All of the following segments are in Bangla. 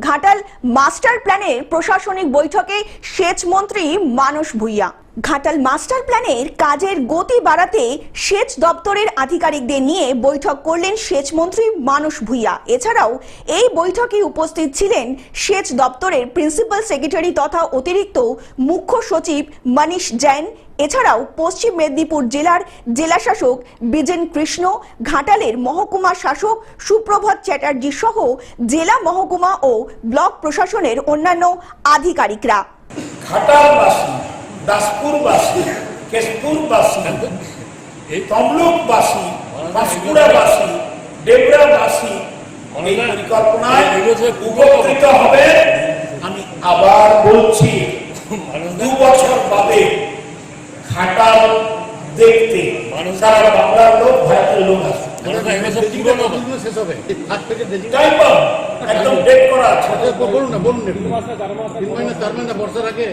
ঘাটাল মাস্টার প্ল্যানের প্রশাসনিক বৈঠকে সেচ মন্ত্রী মানস ভুইয়া। ঘাটাল মাস্টার প্ল্যানের কাজের গতি বাড়াতে সেচ দপ্তরের আধিকারিকদের নিয়ে বৈঠক করলেন সেচ মন্ত্রী মানস ভুইয়া। এছাড়াও এই বৈঠকে উপস্থিত ছিলেন সেচ দপ্তরের প্রিন্সিপাল সেক্রেটারি তথা অতিরিক্ত মুখ্য সচিব মনীষ জৈন। এছাড়াও পশ্চিম মেদিনীপুর জেলার জেলাশাসক বিজেন কৃষ্ণ, ঘাটালের মহকুমা শাসক সুপ্রভাত চ্যাটার্জি সহ জেলা মহকুমা ও ব্লক প্রশাসনের অন্যান্য আধিকারিকরা। ঘাটালবাসী দাসপুরবাসী কেশপুরবাসী তমলুকবাসী পাঁশকুড়াবাসী ডেবরাবাসী এই পরিকল্পনায় উপকৃত হবে। আমি আবার বলছি দু বছর বাদে ঘাটাল দেখতে সারা বাংলার লোক ভারতের লোক আসবে। একদম ডেট করা আছে। বলুন না বলুন তিন মাস চার মাস বর্ষার আগে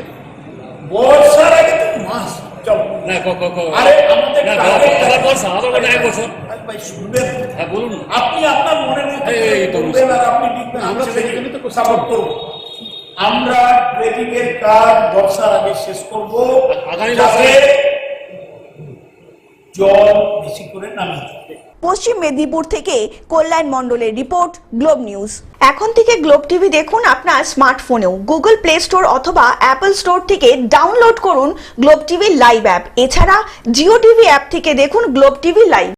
বর্ষার আগে তো মাস চল না ক ক ক। আরে আমাদের না target দাদা আছে। বলছ এক বছর। ভাই শুনবেন। হ্যাঁ বলুন। আপনি আপনার মনের মধ্যে এই, এই তো আর আপনি লিখবেন। আমরা আমরা সেখানে তো সাপোর্ট করব আমরা ড্রেজিং এর কাজ বর্ষার আগে শেষ করব। আগামী বছরে- জল বেশি করে নামিয়ে। পশ্চিম মেদিনীপুর থেকে কল্যাণ মণ্ডলের রিপোর্ট, গ্লোব নিউজ। এখন থেকে গ্লোব টিভি দেখুন আপনার স্মার্টফোনেও। গুগল প্লে স্টোর অথবা অ্যাপল স্টোর থেকে ডাউনলোড করুন গ্লোব টিভি লাইভ অ্যাপ। এছাড়া জিও টিভি অ্যাপ থেকে দেখুন গ্লোব টিভি লাইভ।